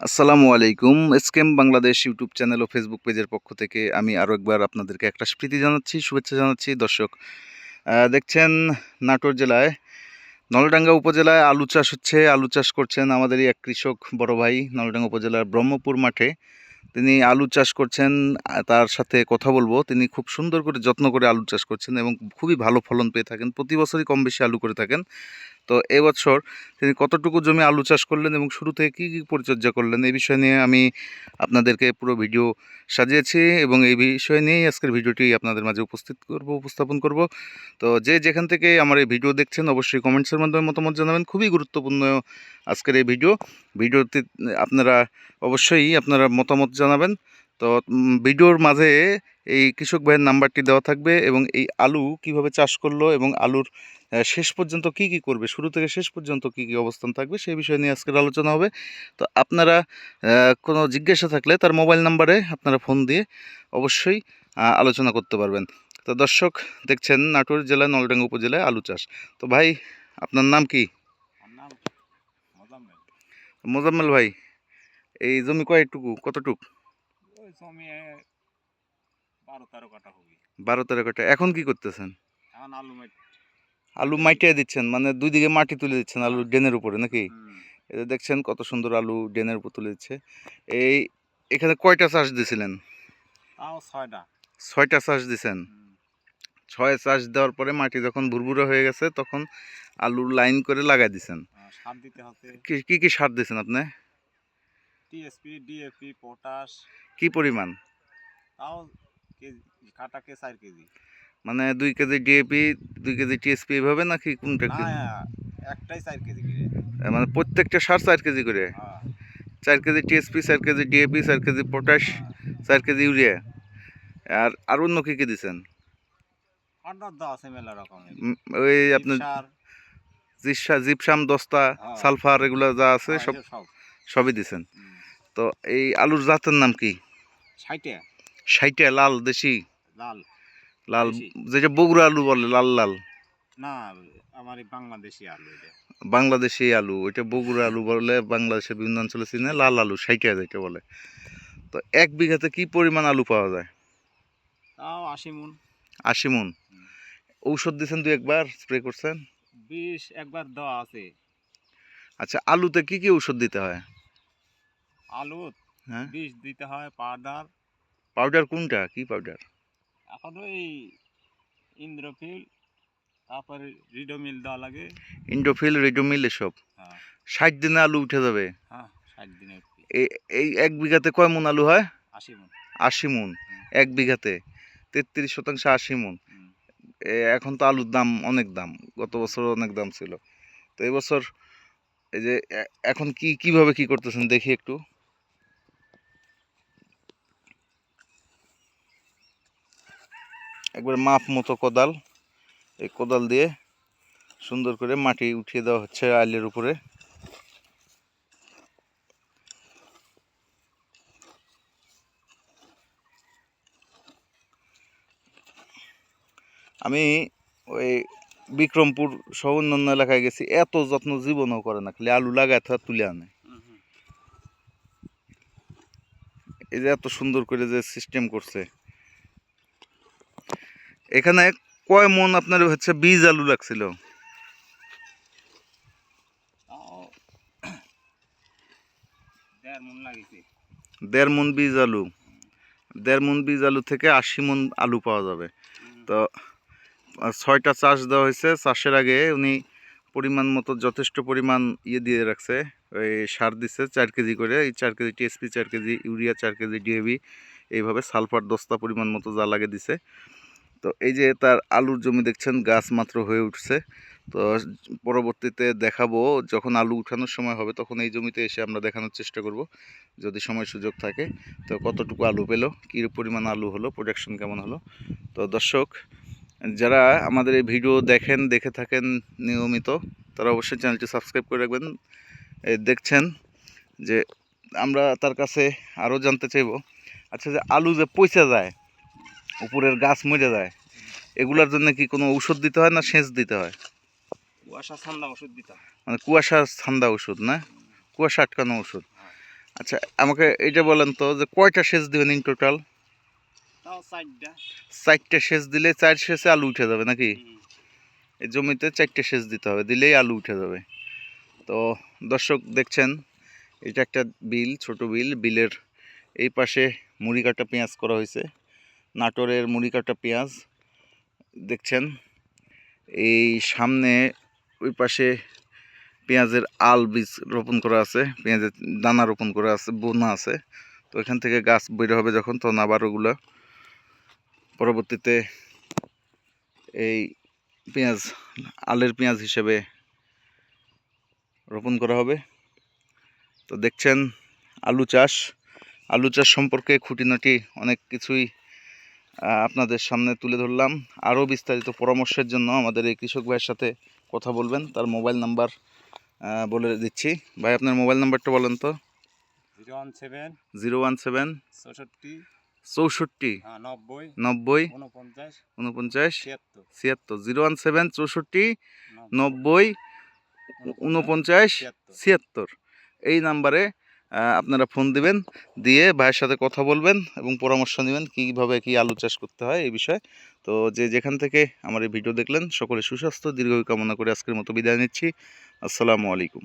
আসসালামু আলাইকুম। এসকেম বাংলাদেশ ইউটিউব চ্যানেল ও ফেসবুক পেজের পক্ষ থেকে আমি আরও একবার আপনাদেরকে একটা স্মৃতি জানাচ্ছি, শুভেচ্ছা জানাচ্ছি। দর্শক দেখছেন নাটোর জেলায়, নলডাঙ্গা উপজেলায় আলু চাষ হচ্ছে। আলু চাষ করছেন আমাদেরই এক কৃষক বড় ভাই নলডাঙ্গা উপজেলার ব্রহ্মপুর মাঠে। তিনি আলু চাষ করছেন তার সাথে কথা বলব। তিনি খুব সুন্দর করে যত্ন করে আলু চাষ করছেন এবং খুবই ভালো ফলন পেয়ে থাকেন। প্রতি বছরই কম বেশি আলু করে থাকেন। তো এবছর তিনি কতটুকু জমি আলু চাষ করলেন এবং শুরু থেকে কী কী পরিচর্যা করলেন, এই বিষয় নিয়ে আমি আপনাদেরকে পুরো ভিডিও সাজিয়েছি এবং এই বিষয় নিয়েই আজকের ভিডিওটি আপনাদের মাঝে উপস্থিত করব, উপস্থাপন করব। তো যে যেখান থেকে আমার এই ভিডিও দেখছেন, অবশ্যই কমেন্টসের মাধ্যমে মতামত জানাবেন। খুবই গুরুত্বপূর্ণ আজকের এই ভিডিও। ভিডিওতে আপনারা অবশ্যই আপনারা মতামত জানাবেন। তো ভিডিওর মাঝে এই কৃষক ভাইয়ের নাম্বারটি দেওয়া থাকবে এবং এই আলু কীভাবে চাষ করল এবং আলুর শেষ পর্যন্ত কি কি করবে শুরু থেকে শেষ পর্যন্ত কি কি অবস্থান থাকবে সেই বিষয় নিয়ে আজকের আলোচনা হবে। তো আপনারা কোনো জিজ্ঞাসা থাকলে তার মোবাইল নাম্বারে আপনারা ফোন দিয়ে অবশ্যই আলোচনা করতে পারবেন। তো দর্শক দেখছেন নাটোর জেলা নলডাঙ্গা উপজেলায় আলু চাষ। তো ভাই আপনার নাম কি? মোজাম্মেল ভাই এই জমি কয়টুকু কতটুক? ওই জমি বারো তেরো কাটা হবে। বারো তেরো কাটা এখন কি করতেছেন? এখন আলু মাটি আলু মাইটিয়ে দিচ্ছেন মানে দুই দিকে মাটি তুলে দিচ্ছেন আলু ড্রেনের উপরে নাকি? যে দেখছেন কত সুন্দর আলু ড্রেনের উপর তুলে দিচ্ছে। এই এখানে কয়টা চাষ দিছিলেন? তাও ছয়টা। ছয়টা চাষ দিছেন। ছয় চাষ দেওয়ার পরে মাটি যখন ভুরভুরা হয়ে গেছে তখন আলু লাইন করে লাগাই দিছেন। সার দিতে হচ্ছে। কি কি সার দিয়েছেন আপনি? TSP DAP potash. কি পরিমাণ? তাও কেজি কাটাকে চার কেজি। মানে দুই কেজি ডিএপি দুই কেজি টিএসপি এইভাবে নাকি কোনটা কি? একটাই চার কেজি করে। মানে প্রত্যেকটা সার চার কেজি করে? হ্যাঁ, চার কেজি টিএসপি চার কেজি ডিএপি চার কেজি পটাশ। চার কেজি ইউরিয়া। আর আর অন্য কী কী রকমের। ওই আপনার জিপসা জিপসাম দস্তা হ্যাঁ। সালফার এগুলো যা আছে হ্যাঁ, সব সবই হুম। তো এই আলুর জাতের নাম কি? ষাটে সাইটা লাল দেশি? লাল। লাল। যেটা বগুড়া আলু বলে লাল লাল। না আমার বাংলাদেশি আলু এটা। বাংলাদেশি আলু ওইটা বগুড়া আলু বলে বাংলাদেশের বিভিন্ন অঞ্চলে চিনে লাল আলু সাইটা যেটা বলে। তো এক বিঘাতে কি পরিমাণ আলু পাওয়া যায়? তাও আশি মন। আশি মন। ঔষধ দিয়েছেন দু একবার স্প্রে করছেন? বিষ একবার দেওয়া আছে। আচ্ছা আলুতে কি কি ঔষধ দিতে হয়? আলু হ্যাঁ? বিষ দিতে হয় পাউডার পাউডার কোনটা? কি পাউডার এখন ওই ইন্দ্রফিল তারপরে রিডোমিল দেওয়া লাগে। ইন্ডোফিল রেডোমিল এসব। হ্যাঁ। ষাট দিনে আলু উঠে যাবে। হ্যাঁ ষাট দিনের এই এই এক বিঘাতে কয় মন আলু হয়? আশি মন। আশি মন। এক বিঘাতে। তেত্রিশ শতাংশ আশি মন। এখন তো আলুর দাম অনেক দাম। গত বছর অনেক দাম ছিল। তো এবছর এই যে এখন কি কীভাবে কি করতেছেন দেখি একটু। একবার মাপ মতো কোদাল। এই কোদাল দিয়ে সুন্দর করে মাটি উঠিয়ে দেওয়া হচ্ছে আইলের উপরে। আমি ওই বিক্রমপুর সহ অন্যান্য এলাকায় গেছি, এত যত্ন জীবনও করে না, খালি আলু লাগায় তো তুলে আনে। এই যে এত সুন্দর করে যে সিস্টেম করছে। এখানে কয় মন আপনার হচ্ছে বীজ আলু লাগছিল? দেড় মন বীজ আলু। দেড় মন বীজ আলু থেকে আশি মন আলু পাওয়া যাবে। তো ছয়টা চাষ দেওয়া হয়েছে। চাষের আগে উনি পরিমাণ মতো যথেষ্ট পরিমাণ ইয়ে দিয়ে রাখছে। ওই সার দিচ্ছে চার কেজি করে। এই চার কেজি টিএসপি চার কেজি ইউরিয়া চার কেজি ডিএবি এইভাবে সালফার দস্তা পরিমাণ মতো যা লাগে দিছে। তো এই যে তার আলুর জমি দেখছেন, গাছ মাত্র হয়ে উঠছে। তো পরবর্তীতে দেখাবো, যখন আলু উঠানোর সময় হবে তখন এই জমিতে এসে আমরা দেখানোর চেষ্টা করব, যদি সময় সুযোগ থাকে। তো কতটুকু আলু পেল, কী পরিমাণ আলু হলো প্রোডাকশন কেমন হলো? তো দর্শক, যারা আমাদের এই ভিডিও দেখেন, দেখে থাকেন নিয়মিত, তারা অবশ্যই চ্যানেলটি সাবস্ক্রাইব করে রাখবেন। দেখছেন যে আমরা তার কাছে আরও জানতে চাইব আচ্ছা যে আলু যে পচে যায় উপরের গাছ মরে যায়। এগুলার জন্য কি কোনো ঔষধ দিতে হয় না সেচ দিতে হয়? কুয়াশা ঠান্ডা ওষুধ দিতে হয়। মানে কুয়াশা ঠান্ডা ওষুধ না? কুয়াশা আটকানো ওষুধ। আচ্ছা আমাকে এটা বলেন তো যে কয়টা সেচ দিবেন ইন টোটাল চারটা। চারটে সেচ দিলে চার সেচে আলু উঠে যাবে নাকি? এই জমিতে চারটে সেচ দিতে হবে দিলেই আলু উঠে যাবে। তো দর্শক দেখছেন এটা একটা বিল ছোট বিল। বিলের এই পাশে মুড়ি কাটা পেঁয়াজ করা হয়েছে। নাটোরের মুড়ি কাটা পেঁয়াজ, দেখছেন? এই সামনে ওই পাশে পেঁয়াজের আল বীজ রোপণ করা আছে, পেঁয়াজের দানা রোপণ করা আছে, বোনা আছে। তো এখান থেকে গাছ বের হবে যখন, তখন আবার ওগুলো পরবর্তীতে এই পেঁয়াজ, আলের পেঁয়াজ হিসেবে রোপণ করা হবে। তো দেখছেন, আলু চাষ। আলু চাষ সম্পর্কে খুঁটিনাটি অনেক কিছুই আপনাদের সামনে তুলে ধরলাম। আরও বিস্তারিত পরামর্শের জন্য আমাদের এই কৃষক ভাইয়ের সাথে কথা বলবেন। তার মোবাইল নাম্বার বলে দিচ্ছি। ভাই আপনার মোবাইল নাম্বারটা বলেন তো। Zero one seven zero one seven চৌষট্টি চৌষট্টি হ্যাঁ, নব্বই নব্বই উনপঞ্চাশ ছিয়াত্তর জিরো ওয়ান সেভেন চৌষট্টি নব্বই উনপঞ্চাশ ছিয়াত্তর। এই নাম্বারে আপনারা ফোন দিবেন, দিয়ে ভাইয়ের সাথে কথা বলবেন এবং পরামর্শ নেবেন কীভাবে কী আলু চাষ করতে হয় এই বিষয়ে। তো যে যেখান থেকে আমার এই ভিডিও দেখলেন, সকলে সুস্বাস্থ্য, দীর্ঘ কামনা করে আজকের মতো বিদায় নিচ্ছি। আসসালামু আলাইকুম।